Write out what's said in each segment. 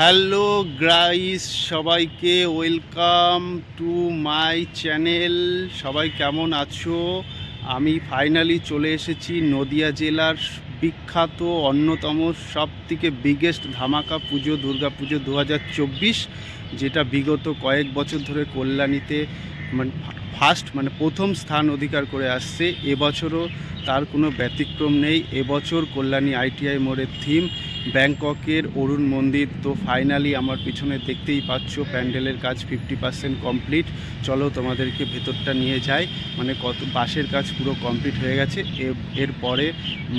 Hello গ্রাইস, সবাইকে welcome to my channel. সবাই কেমন আছো? আমি ফাইনালি চলে এসেছি নদিয়া জেলার বিখ্যাত অন্যতম সব থেকে বিগেস্ট ধামাকা পুজো, দুর্গা পুজো দু হাজার চব্বিশ, যেটা বিগত কয়েক বছর ধরে কল্যাণীতে মানে ফার্স্ট মানে প্রথম স্থান অধিকার করে আসছে। এবছরও তার কোনো ব্যতিক্রম নেই। এবছর কল্যাণী আইটিআই মোড়ের থিম ব্যাংককের অরুণ মন্দির। তো ফাইনালি আমার পিছনে দেখতেই পাচ্ছ, প্যান্ডেলের কাজ ফিফটি পার্সেন্ট কমপ্লিট চলো তোমাদেরকে ভেতরটা নিয়ে যাই। মানে কত, বাঁশের কাজ পুরো কমপ্লিট হয়ে গেছে। এরপরে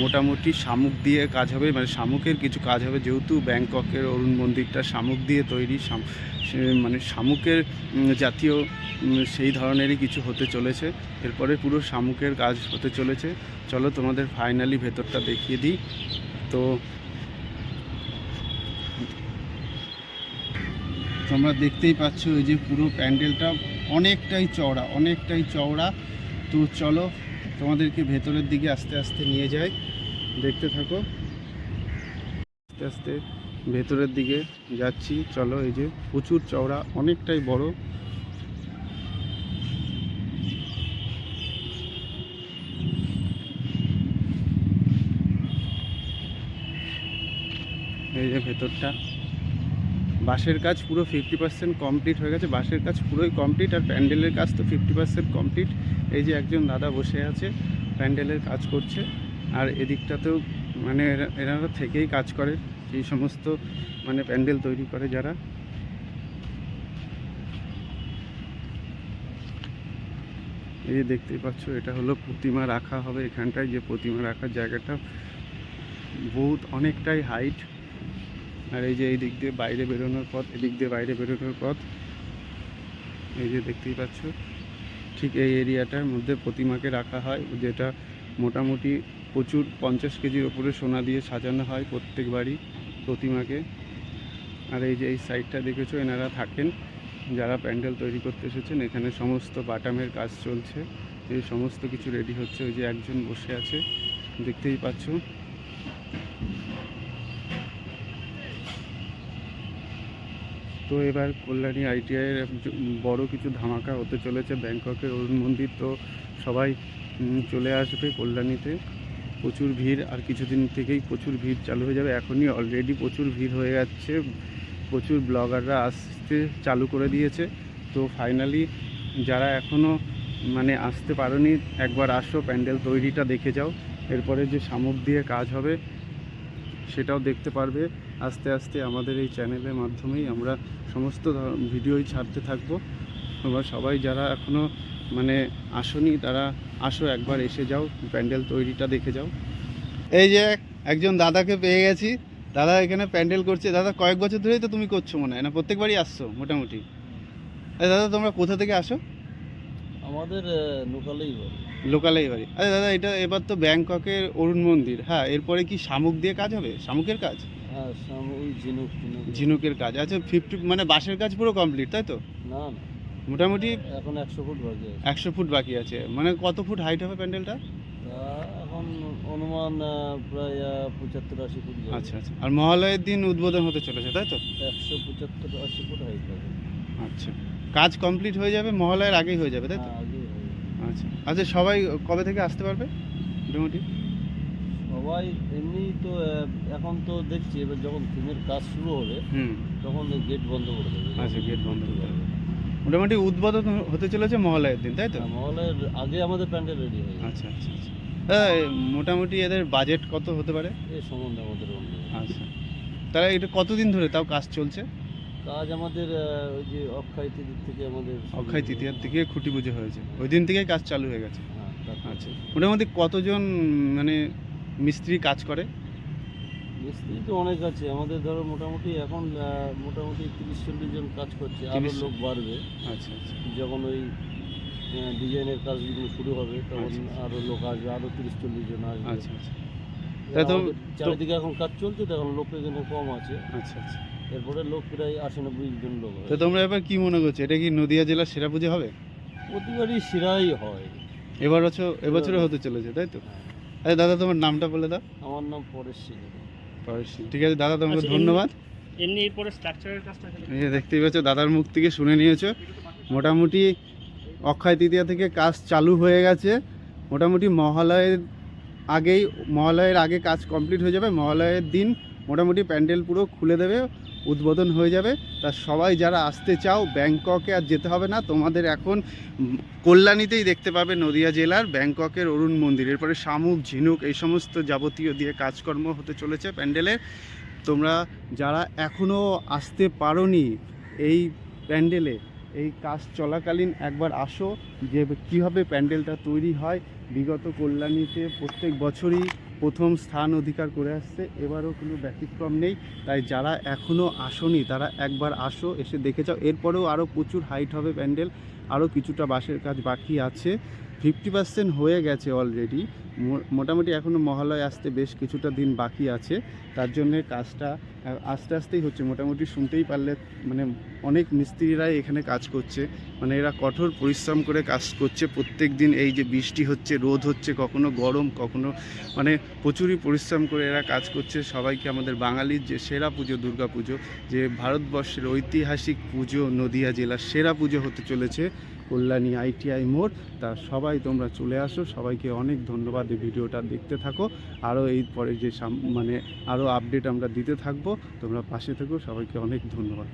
মোটামুটি শামুক দিয়ে কাজ হবে। মানে শামুকের কিছু কাজ হবে। যেহেতু ব্যাংককের অরুণ মন্দিরটা শামুক দিয়ে তৈরি মানে শামুকের জাতীয় সেই ধরনেরই কিছু হতে চলেছে। এরপরে পুরো শামুকের কাজ হতে চলেছে। চলো তোমাদের ফাইনালি ভেতরটা দেখিয়ে দিই। তো তোমরা দেখতেই পাচ্ছ এই যে পুরো প্যান্ডেলটা অনেকটাই চওড়া অনেকটাই চওড়া। তো চলো তোমাদেরকে ভেতরের দিকে আস্তে আস্তে নিয়ে যাই। দেখতে থাকো। আস্তে আস্তে ভেতরের দিকে যাচ্ছি। চলো এই যে প্রচুর চওড়া, অনেকটাই বড়। এই যে ভেতরটা। বাঁশের কাজ পুরো ফিফটি পার্সেন্ট কমপ্লিট হয়ে গেছে। বাঁশের কাজ পুরোই কমপ্লিট আর প্যান্ডেলের কাজ তো ফিফটি পার্সেন্ট কমপ্লিট এই যে একজন দাদা বসে আছে, প্যান্ডেলের কাজ করছে। আর এদিকটাতেও মানে এনারা থেকেই কাজ করে সেই সমস্ত মানে প্যান্ডেল তৈরি করে যারা। এই দেখতেই পাচ্ছ, এটা হলো প্রতিমা রাখা হবে এখানটায়। যে প্রতিমা রাখার জায়গাটা বহুত অনেকটাই হাইট আর এই যে এই দিক দিয়ে বাইরে বেরোনোর পথ, এদিক দিয়ে বাইরে বেরোনোর পথ। এই যে দেখতেই পাচ্ছ, ঠিক এই এরিয়াটার মধ্যে প্রতিমাকে রাখা হয়, যেটা মোটামুটি প্রচুর পঞ্চাশ কেজির ওপরে সোনা দিয়ে সাজানো হয় প্রত্যেক বাড়ি প্রতিমাকে। আর এই যে এই সাইডটা দেখেছ, এনারা থাকেন, যারা প্যান্ডেল তৈরি করতে এসেছেন, এখানে সমস্ত বাটামের কাজ চলছে। এই সমস্ত কিছু রেডি হচ্ছে, ওই যে একজন বসে আছে, দেখতেই পাচ্ছ। তো এবার কল্যাণী আইটিআইয়ের বড় কিছু ধামাকা হতে চলেছে ব্যাংককের অরুণ মন্দির তো সবাই চলে আসবে কল্যাণীতে। প্রচুর ভিড়, আর কিছুদিন থেকেই প্রচুর ভিড় চালু হয়ে যাবে। এখনই অলরেডি প্রচুর ভিড় হয়ে যাচ্ছে। প্রচুর ব্লগাররা আসতে চালু করে দিয়েছে। তো ফাইনালি যারা এখনও মানে আসতে পারোনি, একবার আসো, প্যান্ডেল তৈরিটা দেখে যাও। এরপরে যে শামুক দিয়ে কাজ হবে, সেটাও দেখতে পারবে। আস্তে আস্তে আমাদের এই চ্যানেলের মাধ্যমেই আমরা সমস্ত ধর- ভিডিওই ছাড়তে থাকব। তোমরা সবাই যারা এখনও মানে আসনি তারা আসো একবার এসে যাও প্যান্ডেল তৈরিটা দেখে যাও। এই যে একজন দাদাকে পেয়ে গেছি। দাদা এখানে প্যান্ডেল করছে। দাদা কয়েক বছর ধরেই তো তুমি করছ মনে হয় না? প্রত্যেকবারই আসছো মোটামুটি। আরে দাদা তোমরা কোথা থেকে আসো? আমাদের লোকালেই বাড়ি। লোকালেই বাড়ি। আরে দাদা এটা এবার তো ব্যাংককের অরুণ মন্দির। হ্যাঁ এরপরে কি শামুক দিয়ে কাজ হবে? শামুকের কাজ? হ্যাঁ ঝিনুকের কাজ আচ্ছা ফিফটি মানে বাঁশের কাজ পুরো কমপ্লিট তাই তো? না মোটামুটি এখন একশো ফুট বাকি আছে। একশো ফুট বাকি আছে। মানে কত ফুট হাইট হবে প্যান্ডেলটা? এখন অনুমান প্রায় পঁচাত্তর আশি ফুট আচ্ছা আচ্ছা। আর মহালয়ের দিন উদ্বোধন হতে চলেছে তাই তো? একশো পঁচাত্তর আশি ফুট হাইট হবে। আচ্ছা। কাজ কমপ্লিট হয়ে যাবে মহালয়ের আগেই হয়ে যাবে তাই তো? হ্যাঁ, আচ্ছা। আচ্ছা সবাই কবে থেকে আসতে পারবে? মোটামুটি? সবাই এমনি তো এখন তো দেখছি এবার যখন থিমের কাজ শুরু হবে তখন গেট বন্ধ করে দেবে। আচ্ছা, gate বন্ধ করে দেবে। মোটামুটি উদ্বোধন হতে চলেছে মহালয়ের দিন তাই তো? হ্যাঁ, মহলের আগে আমাদের প্যান্ডেল রেডি হয়ে আচ্ছা আচ্ছা আচ্ছা। মোটামুটি এদের বাজেট কত হতে পারে? এই সম্বন্ধে আমাদের আচ্ছা। তাহলে এটা কতদিন ধরে তাও কাজ চলছে? কাজ আমাদের ওই যে অক্ষয় তৃতীয় থেকে আমাদের অক্ষয় তৃতীয়ার থেকে খুঁটি পুজো হয়েছে। ওই দিন থেকেই কাজ চালু হয়ে গেছে। হ্যাঁ আচ্ছা। মোটামুটি কতজন মানে মিস্ত্রি কাজ করে? মিস্ত্রি তো অনেক আছে আমাদের ধরো মোটামুটি এখন মোটামুটি তিরিশ চল্লিশ জন কাজ করছে আরও লোক বাড়বে। আচ্ছা আচ্ছা। যখন ওই ডিজাইনের কাজগুলো শুরু হবে তখন আচ্ছা। আরও লোক আসবে আরও তিরিশ চল্লিশ জন আসবে। আচ্ছা আচ্ছা। চারিদিকে এখন কাজ চলছে তো এখন লোক এখানে কম আছে। আচ্ছা আচ্ছা। এরপরে লোক প্রায় আশি নব্বই জন লোক তো তোমরা এবার কি মনে করছ এটা কি নদিয়া জেলার সেরা পুজো হবে? প্রতিবারই সেরাই হয়। এবার বছর এবছরে হতে চলেছে তাই তো? আরে দাদা তোমার নামটা বলে দাও। আমার নাম পরেশ সিং। পরেশ সিং। ঠিক আছে দাদা তোমাকে আচ্ছা, ধন্যবাদ। এমনি এরপরে স্ট্রাকচারের কাজটা দেখতেই পাচ্ছ দাদার মুখ থেকে শুনে নিয়েছো। মোটামুটি অক্ষয় তৃতীয়া থেকে কাজ চালু হয়ে গেছে। মোটামুটি মহালয়ের আগেই মহালয়ের আগে কাজ কমপ্লিট হয়ে যাবে। মহালয়ের দিন মোটামুটি প্যান্ডেল পুরো খুলে দেবে। উদ্বোধন হয়ে যাবে। তা সবাই যারা আসতে চাও, ব্যাংককে আর যেতে হবে না। তোমাদের এখন কল্যাণীতেই দেখতে পাবে নদিয়া জেলার ব্যাংককের অরুণ মন্দির। এরপরে শামুক, ঝিনুক এই সমস্ত যাবতীয় দিয়ে কাজকর্ম হতে চলেছে প্যান্ডেলের তোমরা যারা এখনও আসতে পারোনি এই প্যান্ডেলে, এই কাজ চলাকালীন একবার আসো। যে কীভাবে প্যান্ডেলটা তৈরি হয়, বিগত কল্যাণীতে প্রত্যেক বছরই প্রথম স্থান অধিকার করে আসছে। এবারও কোনো ব্যতিক্রম নেই। তাই যারা এখনও আসনি, তারা একবার আসো, এসে দেখে যাও। এরপরেও আরও প্রচুর হাইট হবে প্যান্ডেল। আরও কিছুটা বাঁশের কাজ বাকি আছে। ফিফটি পার্সেন্ট হয়ে গেছে অলরেডি মোটামুটি এখনও মহালয় আসতে বেশ কিছুটা দিন বাকি আছে। তার জন্যে কাজটা আস্তে আস্তেই হচ্ছে। মোটামুটি শুনতেই পারলে মানে অনেক মিস্ত্রিরাই এখানে কাজ করছে। মানে এরা কঠোর পরিশ্রম করে কাজ করছে। প্রত্যেক দিন এই যে বৃষ্টি হচ্ছে, রোদ হচ্ছে, কখনো গরম, কখনো মানে প্রচুরই পরিশ্রম করে এরা কাজ করছে। সবাইকে আমাদের বাঙালির যে সেরা পুজো, দুর্গা পুজো, যে ভারতবর্ষের ঐতিহাসিক পুজো নদিয়া জেলার সেরা পুজো হতে চলেছে। কল্যাণী আইটিআই মোড়। তা সবাই তোমরা চলে আসো। সবাইকে অনেক ধন্যবাদ এই ভিডিওটা দেখতে থাকো। আরও এই পরে যে মানে আরও আপডেট আমরা দিতে থাকব, তোমরা পাশে থেকো। সবাইকে অনেক ধন্যবাদ।